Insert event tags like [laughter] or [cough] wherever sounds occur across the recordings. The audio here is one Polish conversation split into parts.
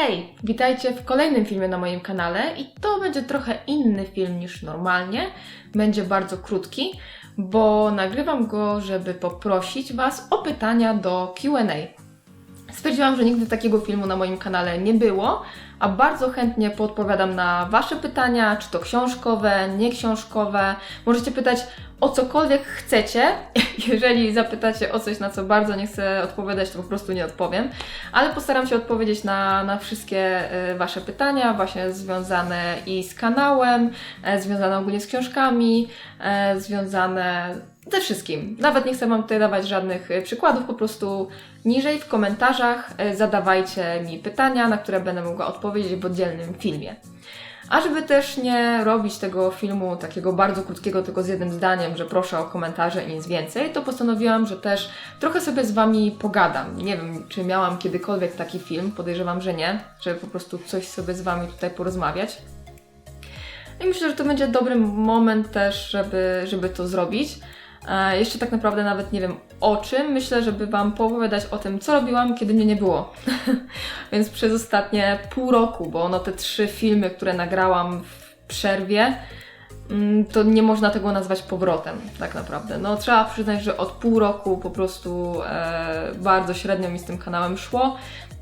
Hej, witajcie w kolejnym filmie na moim kanale i to będzie trochę inny film niż normalnie. Będzie bardzo krótki, bo nagrywam go, żeby poprosić Was o pytania do QA. Stwierdziłam, że nigdy takiego filmu na moim kanale nie było, a bardzo chętnie podpowiadam na Wasze pytania, czy to książkowe, nieksiążkowe. Możecie pytać o cokolwiek chcecie. [laughs] Jeżeli zapytacie o coś, na co bardzo nie chcę odpowiadać, to po prostu nie odpowiem. Ale postaram się odpowiedzieć na, na wszystkie e, Wasze pytania, właśnie związane i z kanałem, e, związane ogólnie z książkami, e, związane ze wszystkim. Nawet nie chcę Wam tutaj dawać żadnych e, przykładów, po prostu niżej w komentarzach e, zadawajcie mi pytania, na które będę mogła odpowiedzieć w oddzielnym filmie. A żeby też nie robić tego filmu takiego bardzo krótkiego, tylko z jednym zdaniem, że proszę o komentarze i nic więcej, to postanowiłam, że też trochę sobie z Wami pogadam. Nie wiem, czy miałam kiedykolwiek taki film, podejrzewam, że nie, żeby po prostu coś sobie z Wami tutaj porozmawiać. I myślę, że to będzie dobry moment też, żeby, żeby to zrobić. E, jeszcze tak naprawdę nawet nie wiem o czym. Myślę, żeby Wam poopowiadać o tym, co robiłam, kiedy mnie nie było. [laughs] Więc przez ostatnie pół roku, bo no te trzy filmy, które nagrałam w przerwie, mm, to nie można tego nazwać powrotem, tak naprawdę. No trzeba przyznać, że od pół roku po prostu e, bardzo średnio mi z tym kanałem szło.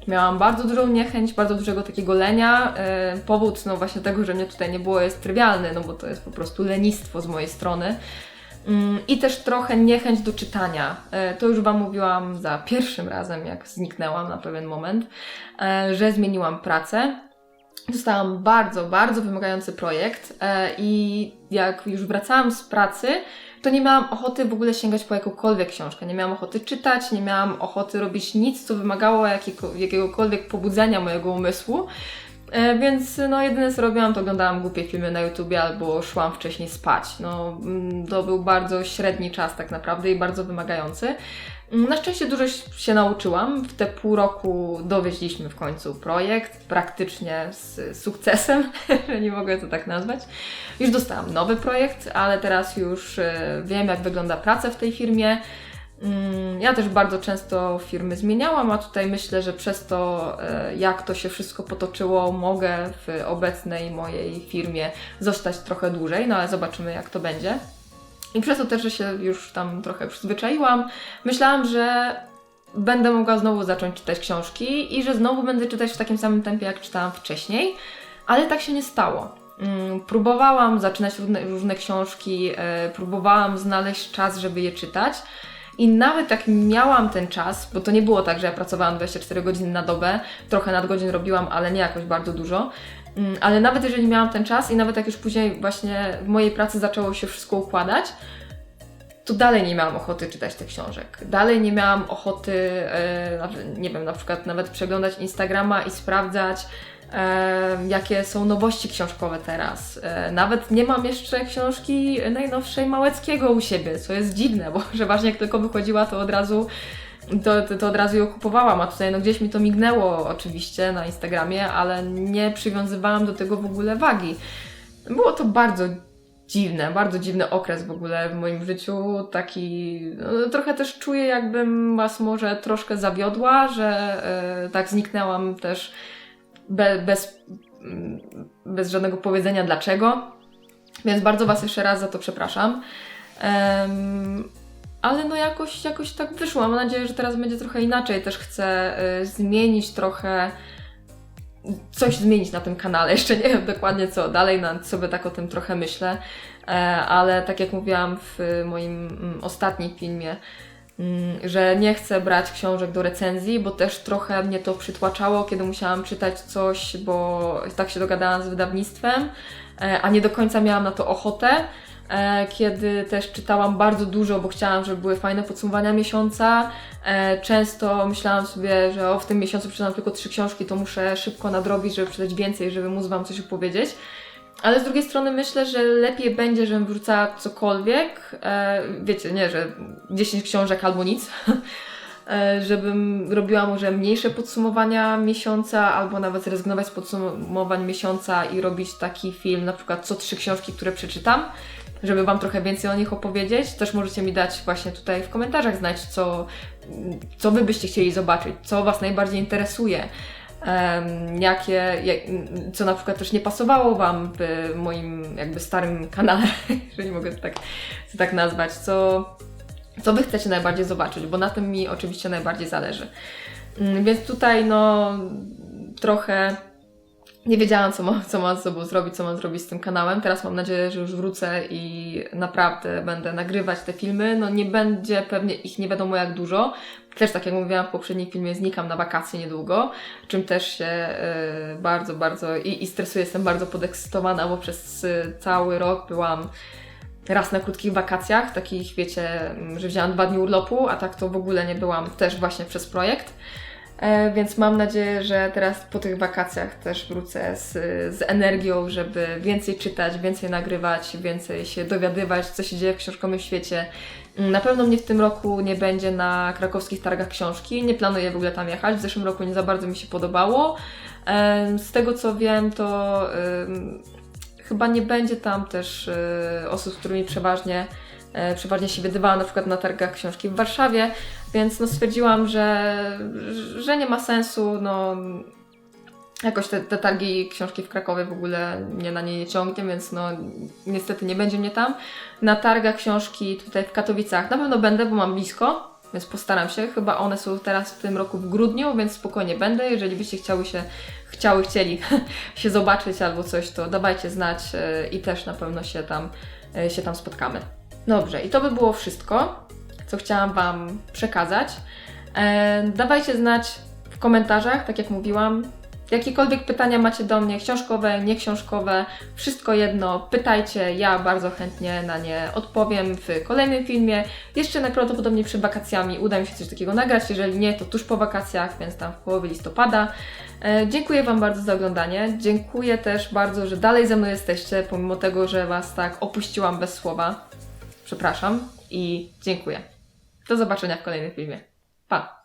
Miałam bardzo dużą niechęć, bardzo dużego takiego lenia. E, powód no właśnie tego, że mnie tutaj nie było jest trywialny, no bo to jest po prostu lenistwo z mojej strony. Mm, I też trochę niechęć do czytania. E, To już Wam mówiłam za pierwszym razem, jak zniknęłam na pewien moment, e, że zmieniłam pracę. Dostałam bardzo, bardzo wymagający projekt e, i jak już wracałam z pracy, to nie miałam ochoty w ogóle sięgać po jakąkolwiek książkę. Nie miałam ochoty czytać, nie miałam ochoty robić nic, co wymagało jakiego, jakiegokolwiek pobudzenia mojego umysłu. E, Więc no jedyne co robiłam to oglądałam głupie filmy na YouTubie albo szłam wcześniej spać. No mm, to był bardzo średni czas tak naprawdę i bardzo wymagający. Mm, Na szczęście dużo się nauczyłam. W te pół roku dowieźliśmy w końcu projekt, praktycznie z sukcesem, [laughs] jeżeli mogę to tak nazwać. Już dostałam nowy projekt, ale teraz już e, wiem jak wygląda praca w tej firmie. Mm, Ja też bardzo często firmy zmieniałam, a tutaj myślę, że przez to, e, jak to się wszystko potoczyło, mogę w obecnej mojej firmie zostać trochę dłużej, no ale zobaczymy, jak to będzie. I przez to też, że się już tam trochę przyzwyczaiłam, myślałam, że będę mogła znowu zacząć czytać książki i że znowu będę czytać w takim samym tempie, jak czytałam wcześniej, ale tak się nie stało. Mm, Próbowałam zaczynać różne, różne książki, e, próbowałam znaleźć czas, żeby je czytać. I nawet jak miałam ten czas, bo to nie było tak, że ja pracowałam 24 godziny na dobę, trochę nadgodzin robiłam, ale nie jakoś bardzo dużo. Mm, Ale nawet jeżeli miałam ten czas i nawet jak już później właśnie w mojej pracy zaczęło się wszystko układać, to dalej nie miałam ochoty czytać tych książek. Dalej nie miałam ochoty, e, nie wiem, na przykład nawet przeglądać Instagrama i sprawdzać, jakie są nowości książkowe teraz. E, nawet nie mam jeszcze książki najnowszej Małeckiego u siebie, co jest dziwne, bo [laughs] przeważnie jak tylko wychodziła, to od razu to, to, to od razu ją kupowałam, a tutaj no gdzieś mi to mignęło oczywiście na Instagramie, ale nie przywiązywałam do tego w ogóle wagi. Było to bardzo dziwne, bardzo dziwny okres w ogóle w moim życiu, taki no, trochę też czuję jakbym Was może troszkę zawiodła, że e, tak zniknęłam też be, bez, mm, bez żadnego powiedzenia dlaczego, więc bardzo Was jeszcze raz za to przepraszam. Em, ale no jakoś, jakoś tak wyszło. Mam nadzieję, że teraz będzie trochę inaczej. Też chcę y, zmienić trochę, coś zmienić na tym kanale. [laughs] Jeszcze nie wiem dokładnie co dalej, nad sobie tak o tym trochę myślę. E, ale tak jak mówiłam w moim mm, ostatnim filmie, że nie chcę brać książek do recenzji, bo też trochę mnie to przytłaczało, kiedy musiałam czytać coś, bo tak się dogadałam z wydawnictwem, e, a nie do końca miałam na to ochotę e, kiedy też czytałam bardzo dużo, bo chciałam, żeby były fajne podsumowania miesiąca. E, Często myślałam sobie, że o, w tym miesiącu przeczytam tylko trzy książki, to muszę szybko nadrobić, żeby przeczytać więcej, żeby móc Wam coś opowiedzieć. Ale z drugiej strony myślę, że lepiej będzie, żebym wrzucała cokolwiek. E, wiecie, nie, że 10 książek albo nic. [laughs] E, żebym robiła może mniejsze podsumowania miesiąca, albo nawet zrezygnować z podsumowań miesiąca i robić taki film, na przykład co trzy książki, które przeczytam, żeby Wam trochę więcej o nich opowiedzieć. Też możecie mi dać właśnie tutaj w komentarzach znać, co, co Wy byście chcieli zobaczyć, co Was najbardziej interesuje. Jakie, jak, co na przykład też nie pasowało Wam w moim jakby starym kanale, [laughs] jeżeli mogę to tak, to tak nazwać, co, co Wy chcecie najbardziej zobaczyć, bo na tym mi oczywiście najbardziej zależy. Mm, Więc tutaj no trochę nie wiedziałam, co, ma, co mam z sobą zrobić, co mam zrobić z tym kanałem. Teraz mam nadzieję, że już wrócę i naprawdę będę nagrywać te filmy. No nie będzie pewnie ich nie wiadomo jak dużo. Też tak jak mówiłam w poprzednim filmie, znikam na wakacje niedługo, czym też się e, bardzo, bardzo i, i stresuję, jestem bardzo podekscytowana, bo przez e, cały rok byłam raz na krótkich wakacjach, takich wiecie, m, że wzięłam dwa dni urlopu, a tak to w ogóle nie byłam też właśnie przez projekt. E, Więc mam nadzieję, że teraz po tych wakacjach też wrócę z, z energią, żeby więcej czytać, więcej nagrywać, więcej się dowiadywać, co się dzieje w książkowym świecie. Na pewno mnie w tym roku nie będzie na krakowskich targach książki. Nie planuję w ogóle tam jechać. W zeszłym roku nie za bardzo mi się podobało. Z tego co wiem, to chyba nie będzie tam też y, osób, z którymi przeważnie, e, przeważnie się widywałam, na przykład na targach książki w Warszawie, więc no stwierdziłam, że, że nie ma sensu, no jakoś te, te targi książki w Krakowie w ogóle mnie na nie nie ciągnie, więc no niestety nie będzie mnie tam. Na targach książki tutaj w Katowicach na pewno będę, bo mam blisko, więc postaram się. Chyba one są teraz w tym roku w grudniu, więc spokojnie będę. Jeżeli byście chciały się, chciały, chcieli [laughs] się zobaczyć albo coś, to dawajcie znać e, i też na pewno się tam, e, się tam spotkamy. Dobrze, i to by było wszystko, co chciałam Wam przekazać. E, dawajcie znać w komentarzach, tak jak mówiłam, jakiekolwiek pytania macie do mnie, książkowe, nieksiążkowe, wszystko jedno, pytajcie, ja bardzo chętnie na nie odpowiem w kolejnym filmie. Jeszcze najprawdopodobniej przed wakacjami uda mi się coś takiego nagrać, jeżeli nie, to tuż po wakacjach, więc tam w połowie listopada. E, dziękuję Wam bardzo za oglądanie, dziękuję też bardzo, że dalej ze mną jesteście, pomimo tego, że Was tak opuściłam bez słowa. Przepraszam i dziękuję. Do zobaczenia w kolejnym filmie. Pa!